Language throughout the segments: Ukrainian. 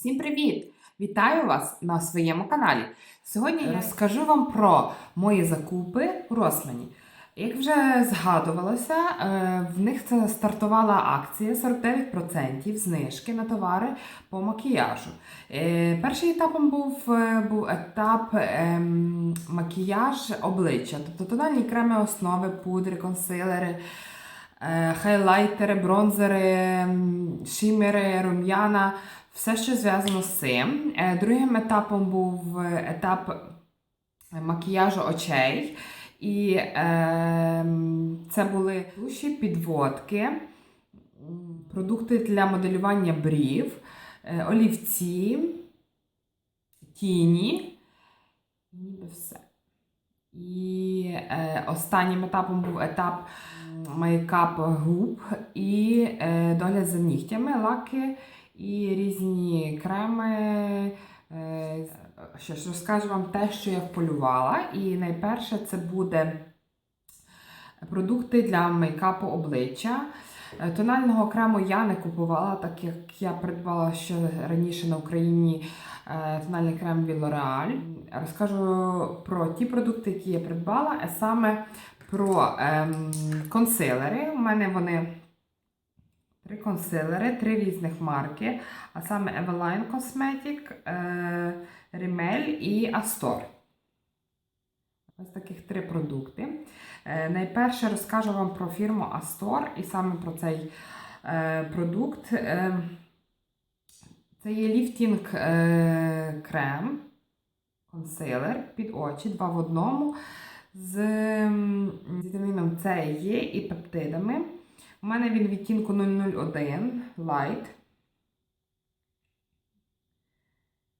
Всім привіт! Вітаю вас на своєму каналі. Сьогодні я розкажу вам про мої закупи у Росмані. Як вже згадувалося, е, в них це стартувала акція 49% знижки на товари по макіяжу. Е, Першим етапом був, е, був етап ем, макіяж обличчя, тобто тональні креми основи, пудри, консилери, хайлайтери, бронзери, м, шимери, рум'яна, все, що зв'язано з цим. Е, Другим етапом був е, етап макіяжу очей. І е, це були туші, підводки, продукти для моделювання брів, е, олівці, тіні. Ніби все. І е, останнім етапом був етап мейкап губ і е, догляд за нігтями, лаки і різні креми. Е, що ж розкажу вам те, що я вполювала. І найперше це буде продукти для мейкапу обличчя. Е, Тонального крему я не купувала, так як я придбала ще раніше на Україні е, тональний крем від L'Oreal. Розкажу про ті продукти, які я придбала, а саме про ем, консилери. У мене вони три консилери, три різних марки, а саме Eveline Cosmetic, е, Rimmel і Astor. Ось таких три продукти. Е, найперше розкажу вам про фірму Astor і саме про цей е, продукт. Це є ліфтінг крем, консилер під очі, два в одному з вітаміном С Е і пептидами. У мене він відтінку 001 Light.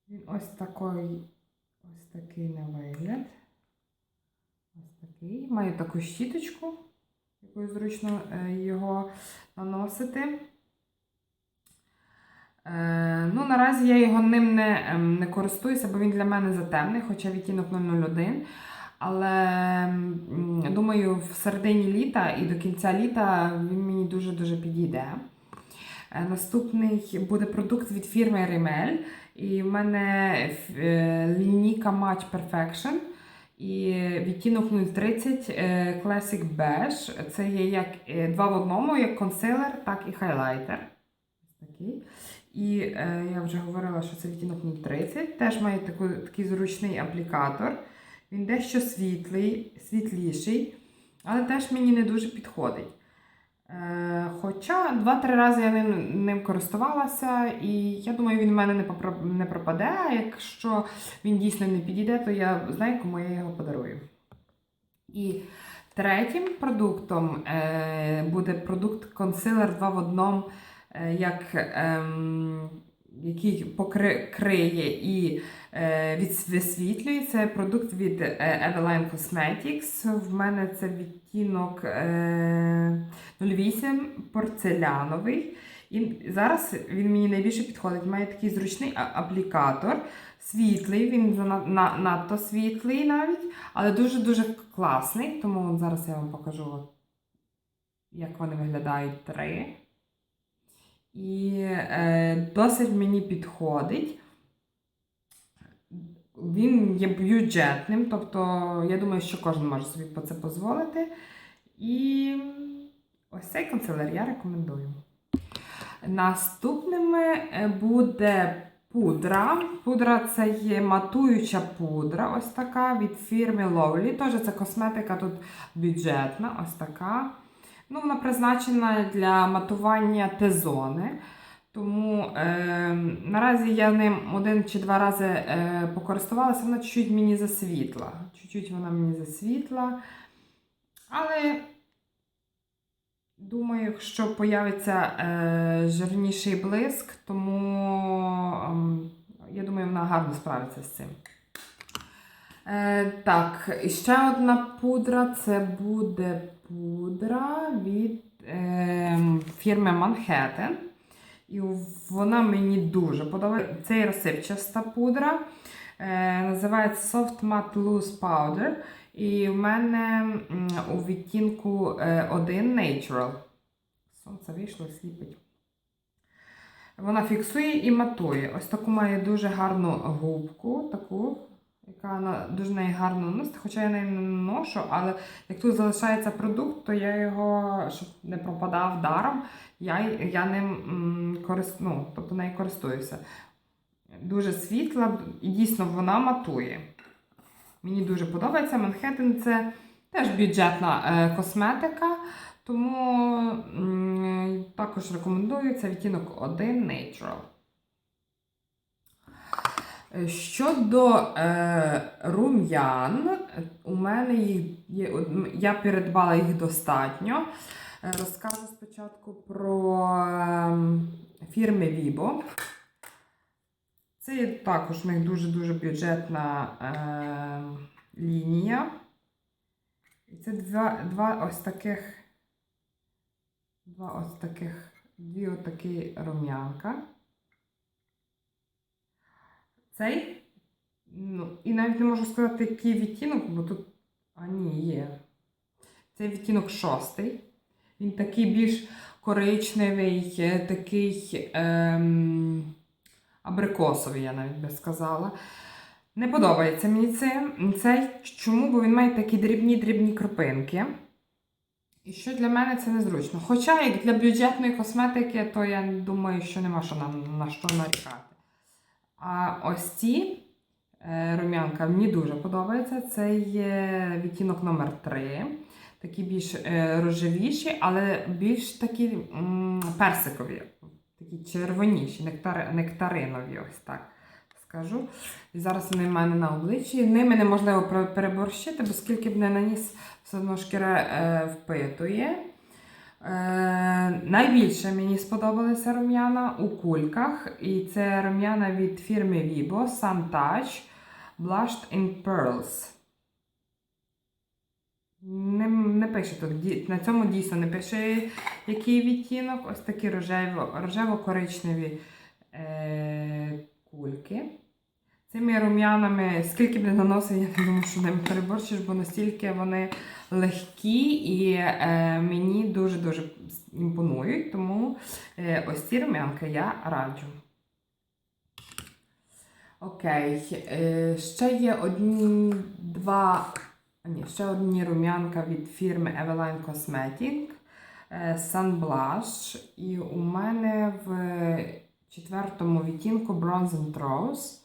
Він ось такий, ось такий на вигляд. Ось такий. Маю таку щіточку, якою зручно е, його наносити. Е, ну, наразі я його ним не, ем, не користуюся, бо він для мене затемний, хоча відтінок 001. Але думаю, в середині літа і до кінця літа він мені дуже-дуже підійде. Е, Наступний буде продукт від фірми Rimmel. І в мене е, лінійка Match Perfection. І відтінок 030 е, Classic Beige. Це є як два в одному, як консилер, так і хайлайтер. Такий. І я вже говорила, що це відтінок 030. Теж має такий зручний аплікатор. Він дещо світлий, світліший, але теж мені не дуже підходить. Е, хоча 2-3 рази я ним, ним користувалася, і я думаю, він в мене не, не пропаде. А якщо він дійсно не підійде, то я знаю, кому я його подарую. І третім продуктом е, буде продукт консилер 2 в одному, е, як, ем, який покриє і е, висвітлює. Це продукт від е, Eveline Cosmetics. В мене це відтінок е, 08 порцеляновий. І зараз він мені найбільше підходить. Має такий зручний аплікатор. Світлий, він надто світлий навіть, але дуже-дуже класний. Тому зараз я вам покажу, як вони виглядають три. І е, досить мені підходить. Він є бюджетним, тобто я думаю, що кожен може собі це дозволити. І ось цей канцелер я рекомендую. Наступними е, буде пудра. Пудра це є матуюча пудра, ось така від фірми Lovely. Теж це косметика тут бюджетна, ось така. Ну, вона призначена для матування Т-зони. Тому е, наразі я ним один чи два рази е, покористувалася, вона чуть-чуть мені засвітла. Чуть-чуть вона мені засвітла. Але думаю, якщо появиться е, жирніший блиск, тому ем, я думаю, вона гарно справиться з цим. Е, так, і ще одна пудра це буде пудра від е, фірми Manhattan. І вона мені дуже подобається. Це розсипчаста пудра. Е, називається Soft Matte Loose Powder. І в мене у відтінку е, 1 Natural. Сонце вийшло, сліпить. Вона фіксує і матує. Ось таку має дуже гарну губку, таку, яка на, дуже неї гарно носить, хоча я неї не ношу, але як тут залишається продукт, то я його, щоб не пропадав даром, я, я ним м, ну, тобто нею користуюся. Дуже світла, і дійсно вона матує. Мені дуже подобається. Манхеттен це теж бюджетна е, косметика, тому також рекомендую це відтінок 1 Natural. Е, Щодо е, рум'ян, у мене їх є, я передбала їх достатньо. Е, Розкажу спочатку про ем, фірми Vibo. Це також в них дуже-дуже бюджетна е, лінія. І це два, два ось таких. Два ось таких, дві отакі рум'янка. Цей. Ну, і навіть не можу сказати, який відтінок, бо тут. А, ні, є. Це відтінок шостий. Він такий більш коричневий, е, такий ем, абрикосовий, я навіть би сказала. Не подобається мені це, цей. Чому? Бо він має такі дрібні-дрібні крупинки. І що для мене це незручно. Хоча, як для бюджетної косметики, то я думаю, що нема що нам на що нарікати. А ось ці е, рум'янка мені дуже подобається. Це є відтінок номер 3 Такі більш е, рожевіші, але більш такі персикові, такі червоніші, нектари, нектаринові, ось так скажу. І зараз вони в мене на обличчі. Ними неможливо переборщити, бо скільки б не наніс, все одно шкіра е, впитує. Е, найбільше мені сподобалися рум'яна у кульках. І це рум'яна від фірми Vibo Sun Touch Blushed in Pearls. Не, не пише тут, на цьому дійсно не пише, який відтінок. Ось такі рожево, рожево-коричневі е, кульки. Цими рум'янами, скільки б не наносив, я не думаю, що ними переборщиш, бо настільки вони легкі і е, мені дуже-дуже імпонують. Тому е, ось ці рум'янки я раджу. Окей, е, ще є одні два. Ні, ще одні рум'янка від фірми Eveline Cosmetic е, Sun Blush. І у мене в четвертому відтінку Bronze and Rose.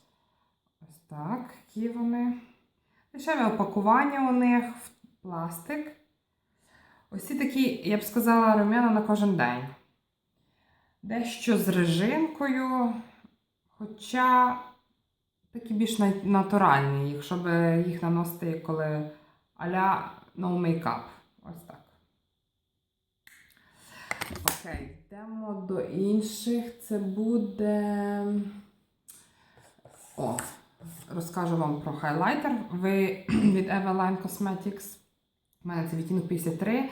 Так, які вони. Дешеве опакування у них в пластик. Ось такі, я б сказала, рум'яна на кожен день. Дещо з режинкою, хоча такі більш натуральні, якщо б їх наносити коли а-ля no makeup. Ось так. Окей, йдемо до інших. Це буде. О, розкажу вам про хайлайтер. Ви від Eveline Cosmetics. У мене це відтінок 53.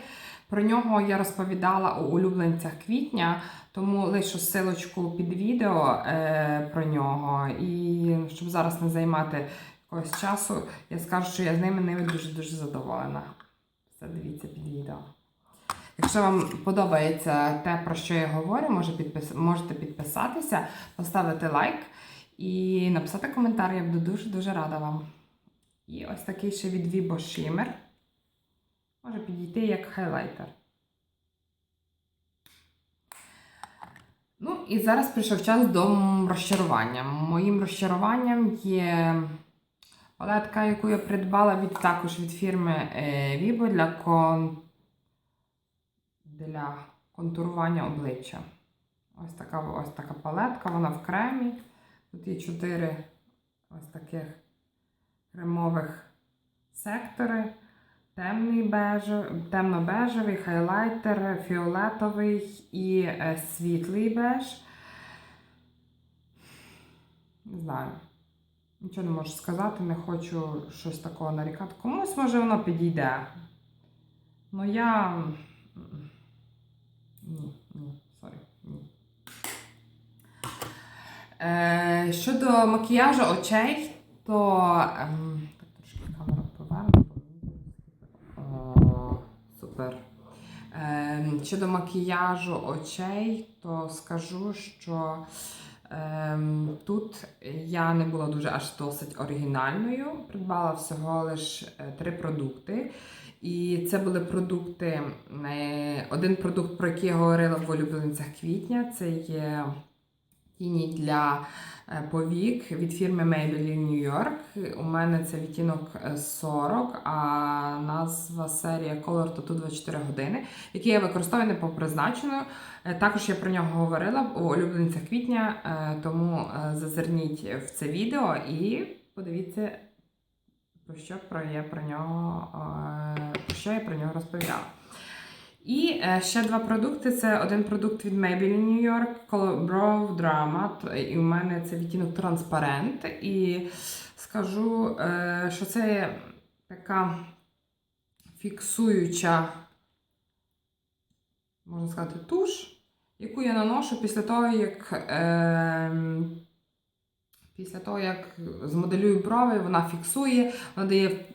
Про нього я розповідала у улюбленцях квітня, тому лишу силочку під відео е, про нього. І щоб зараз не займати якогось часу, я скажу, що я з ними ними дуже-дуже задоволена. Все дивіться під відео. Якщо вам подобається те, про що я говорю, можете підписатися, поставити лайк і написати коментар. Я буду дуже-дуже рада вам. І ось такий ще від Vibo Shimmer. Може підійти як хайлайтер. Ну, і зараз прийшов час до розчарування. Моїм розчаруванням є палетка, яку я придбала від, також від фірми е, Vibo для, кон... для контурування обличчя. Ось така, ось така палетка, вона в кремі. Тут є чотири ось таких кремових сектори. Темний бежев, темно-бежевий, хайлайтер, фіолетовий і е, світлий беж. Не знаю. Нічого не можу сказати, не хочу щось такого нарікати. Комусь може воно підійде. Ну я. Ні, ні, сорі, ні. Е, щодо макіяжу очей, то. Ем, трошки камера поверну. Супер. Е, ем, щодо макіяжу очей, то скажу, що ем, тут я не була дуже аж досить оригінальною. Придбала всього лише три продукти. І це були продукти. е, Один продукт, про який я говорила в улюбленцях квітня, це є тіні для е, повік від фірми Maybelline New York. У мене це відтінок е, 40, а назва серія Color Tattoo 24 години, який я використовую не по призначенню. Е, Також я про нього говорила у улюбленцях квітня, е, тому е, зазирніть в це відео і подивіться, про що про я про нього, е, про що я про нього розповідала. І е, ще два продукти. Це один продукт від Maybelline New York, Brow Drama. І у мене це відтінок транспарент. І скажу, е, що це така фіксуюча, можна сказати, туш, яку я наношу після того, як. Е, Після того, як змоделюю брови, вона фіксує, вона дає,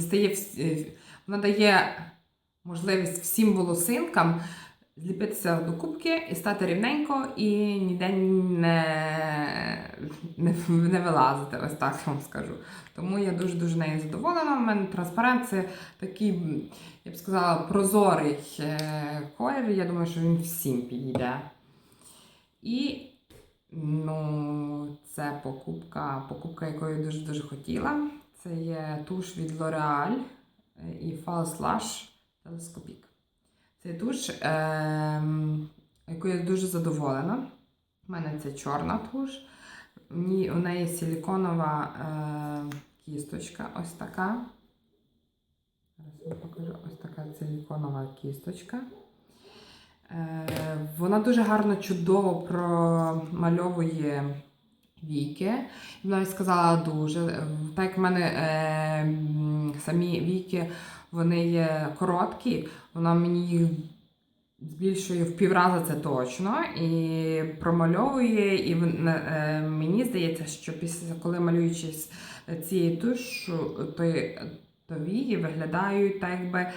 стає, е, вона дає можливість всім волосинкам зліпитися до кубки і стати рівненько і ніде не, не, не вилазити, ось так вам скажу. Тому я дуже-дуже нею задоволена. У мене транспарент це такий, я б сказала, прозорий е, колір. Я думаю, що він всім підійде. І ну, це покупка, покупка, яку я дуже-дуже хотіла. Це є туш від L'Oreal е, і False Lash Telescopic. Це туш, ем, якою я дуже задоволена. У мене це чорна туш. У неї силіконова е, кісточка, ось така. Зараз я покажу ось така силіконова кісточка. Е, вона дуже гарно, чудово промальовує віки. Навіть сказала дуже. Е, Так як в мене е, самі віки вони є короткі, вона мені їх збільшує в півраза це точно. І промальовує. І е, мені здається, що після коли малюючи цією тушу, то, то вії виглядають так, якби.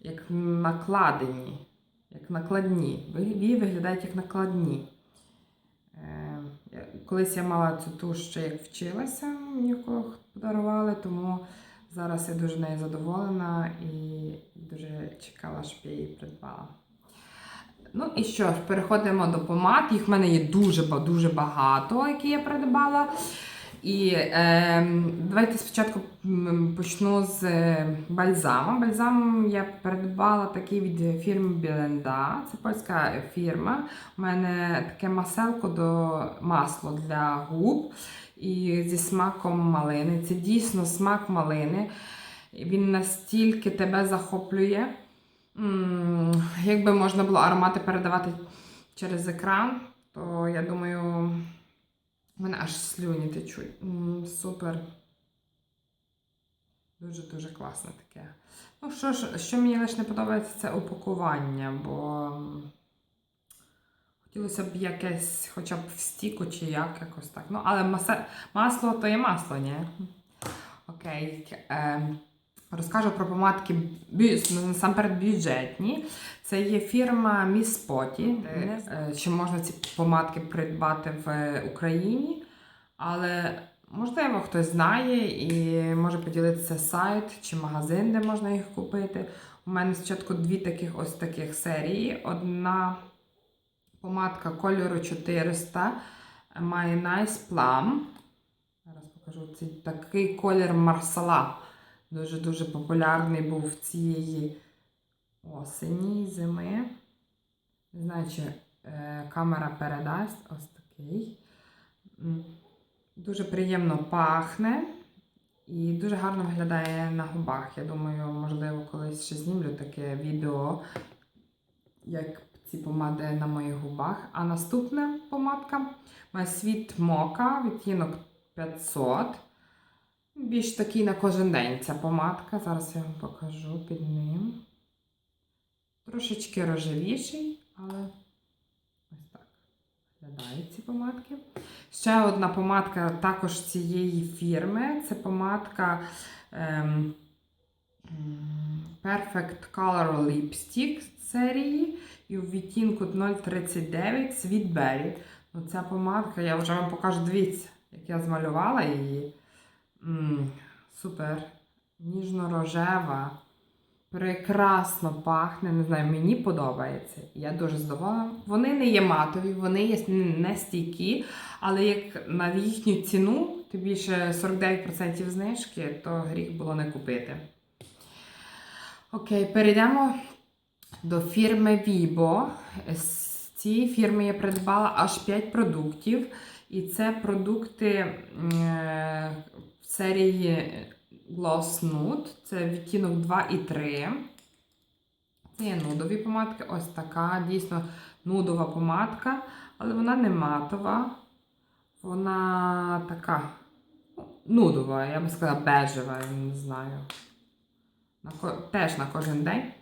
як накладені, як накладні. Вії виглядають як накладні. Е, Колись я мала цю туш ще як вчилася, мені подарували, тому зараз я дуже нею задоволена і дуже чекала, щоб я її придбала. Ну і що ж, переходимо до помад. Їх в мене є дуже-дуже багато, які я придбала. І е, давайте спочатку почну з е, бальзаму. Бальзам я придбала такий від фірми Біленда. Це польська фірма. У мене таке маселко до масло для губ і зі смаком малини. Це дійсно смак малини. Він настільки тебе захоплює. Якби можна було аромати передавати через екран, то я думаю, мене аж слюні течуть. Супер. Дуже-дуже класне таке. Ну, що ж, що мені лише не подобається, це упакування, бо хотілося б якесь, хоча б в стіку чи як, якось так. Ну, але масе- масло то є масло, ні? Окей. Е, розкажу про помадки насамперед бюджетні. Це є фірма Miss де е, ще можна ці помадки придбати в Україні. Але можливо хтось знає і може поділитися сайт чи магазин, де можна їх купити. У мене спочатку дві таких ось таких серії. Одна помадка кольору 400 має Nice Plum. Зараз покажу цей такий колір Марсала. Дуже-дуже популярний був цієї осені, зими. Не знаю, чи е, камера передасть ось такий. Дуже приємно пахне і дуже гарно виглядає на губах. Я думаю, можливо, колись ще знімлю таке відео, як ці помади на моїх губах. А наступна помадка має світ мока, відтінок 500. Більш такий на кожен день ця помадка. Зараз я вам покажу під ним. Трошечки рожевіший, але ось так виглядають ці помадки. Ще одна помадка також цієї фірми. Це помадка ем, Perfect Color Lipstick серії і у відтінку 039 Sweet Berry. Ну, ця помадка, я вже вам покажу, дивіться, як я змалювала її. М, супер. Ніжно-рожева. Прекрасно пахне, не знаю, мені подобається. Я дуже задоволена. Вони не є матові, вони є не стійкі, але як на їхню ціну, тим більше 49% знижки, то гріх було не купити. Окей, перейдемо до фірми Vibo. З цієї фірми я придбала аж 5 продуктів. І це продукти е, в серії Gloss Nude. Це відтінок 2 і 3. Це є нудові помадки. Ось така, дійсно нудова помадка, але вона не матова. Вона така ну, нудова, я би сказала, бежева, я не знаю. На, теж на кожен день.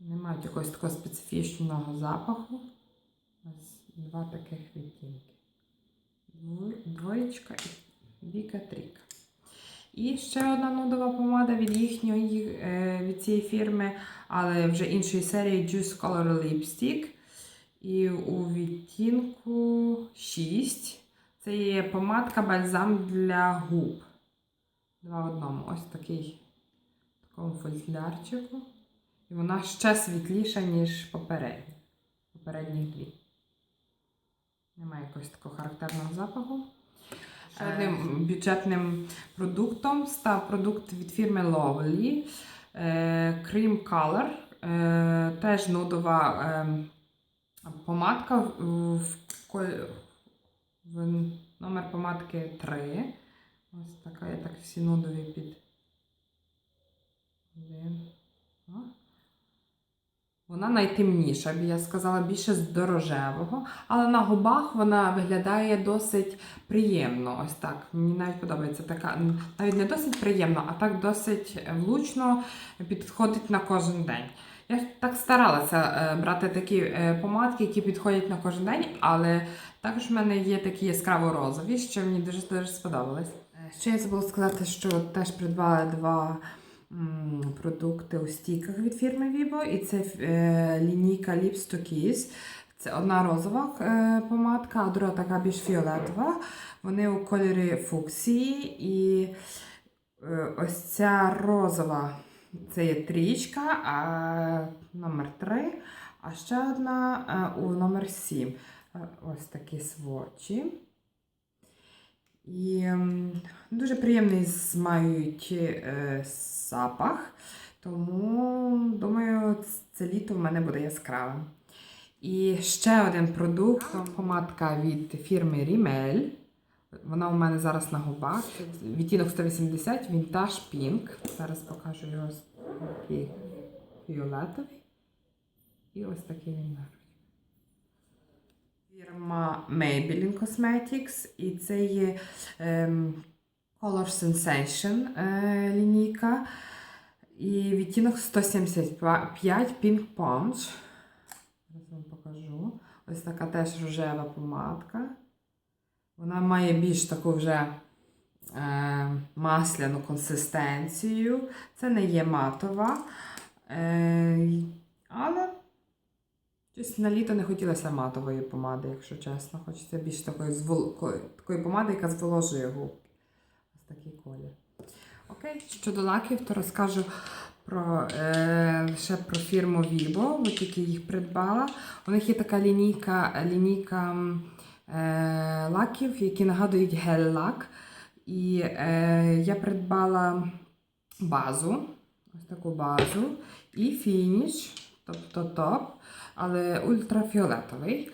Не мають якогось такого специфічного запаху. Ось два таких відтінки. Двоєчка і Віка Трік. І ще одна нудова помада від їхньої, е, від цієї фірми, але вже іншої серії Juice Color Lipstick. І у відтінку 6. Це є помадка бальзам для губ. Два в одному. Ось такий такому фользлярчику. І вона ще світліша, ніж попередня. Попередні дві. Немає якогось такого характерного запаху. Ще одним бюджетним продуктом став продукт від фірми Lovely е, Cream Color. Е, Теж нудова е, помадка в номер помадки 3. Ось така, я так всі нудові під. Один. О. Вона найтемніша, б я сказала, більше з дорожевого, але на губах вона виглядає досить приємно. Ось так. Мені навіть подобається така, навіть не досить приємно, а так досить влучно підходить на кожен день. Я так старалася е, брати такі е, помадки, які підходять на кожен день, але також в мене є такі яскраво розові, що мені дуже дуже сподобались. Е, Ще я забула сказати, що теж придбала два продукти у стійках від фірми Vibo, і це е, лінійка Lips to Kiss. Це одна розова е, помадка, а друга така більш фіолетова. Вони у кольорі фуксії. І е, ось ця розова це є трічка, а номер 3, а ще одна у номер 7. Е, Ось такі свочі. І дуже приємний мають е, запах, тому думаю, це літо в мене буде яскравим. І ще один продукт помадка від фірми Rimmel. Вона у мене зараз на губах. Відтінок 180, Vintage Pink. Зараз покажу його такий фіолетовий. І ось такий він Фірма Maybelline Cosmetics. І це є ем, Color Sensation е, лінійка. І відтінок 175 Pink Punch. Зараз вам покажу. Ось така теж рожева помадка. Вона має більш таку вже е, масляну консистенцію. Це не є матова. Е, але щось на літо не хотілося матової помади, якщо чесно. Хочеться більш такої, звол... такої помади, яка зволожує губки. Ось такий колір. Окей, щодо лаків, то розкажу про, е, ще про фірму Vibo, бо тільки їх придбала. У них є така лінійка, лінійка е, лаків, які нагадують гель-лак. І е, я придбала базу, ось таку базу, і фініш, тобто топ, але ультрафіолетовий.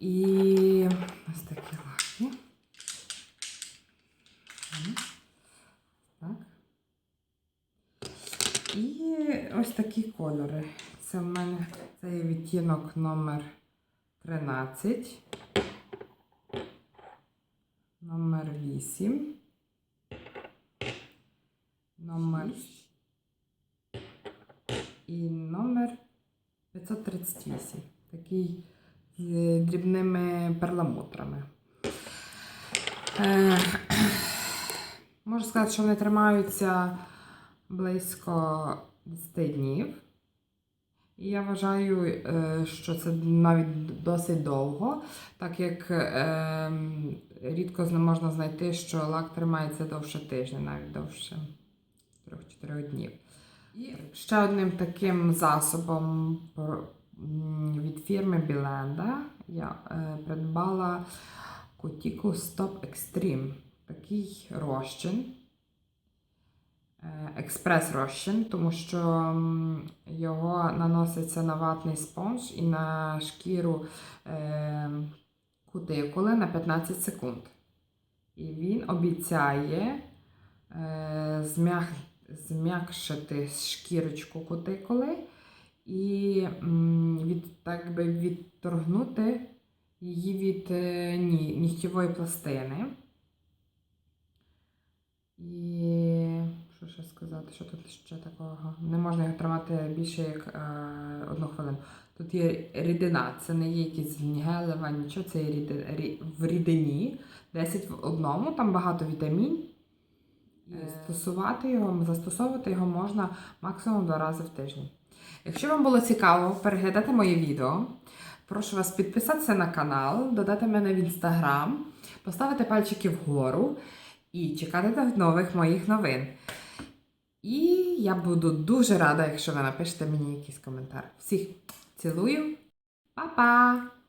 І ось такі лаки. Так. І ось такі кольори. Це в мене це є відтінок номер 13, номер 8, номер і номер 538. Такий з дрібними перламутрами. Е, Можу сказати, що вони тримаються близько 10 днів. І я вважаю, е, що це навіть досить довго, так як е, рідко можна знайти, що лак тримається довше тижня, навіть довше 3-4 днів. І ще одним таким засобом від фірми Біленда я е, придбала Cuticle Stop Extreme. Такий розчин. Е, Експрес-розчин, тому що його наноситься на ватний спонж і на шкіру е, кутикули на 15 секунд. І він обіцяє зм'як, зм'якшити шкірочку кутикули і від, так би відторгнути її від е, ні, нігтєвої пластини. І що ще сказати, що тут ще такого? Не можна його тримати більше як е, одну хвилину. Тут є рідина, це не є якісь гелева, нічого, це є ріди, рі, в рідині. 10 в одному, там багато вітамін. І стосувати його, застосовувати його можна максимум два рази в тиждень. Якщо вам було цікаво переглядати моє відео, прошу вас підписатися на канал, додати мене в інстаграм, поставити пальчики вгору і чекати нових моїх новин. І я буду дуже рада, якщо ви напишете мені якийсь коментар. Всіх цілую, Па-па!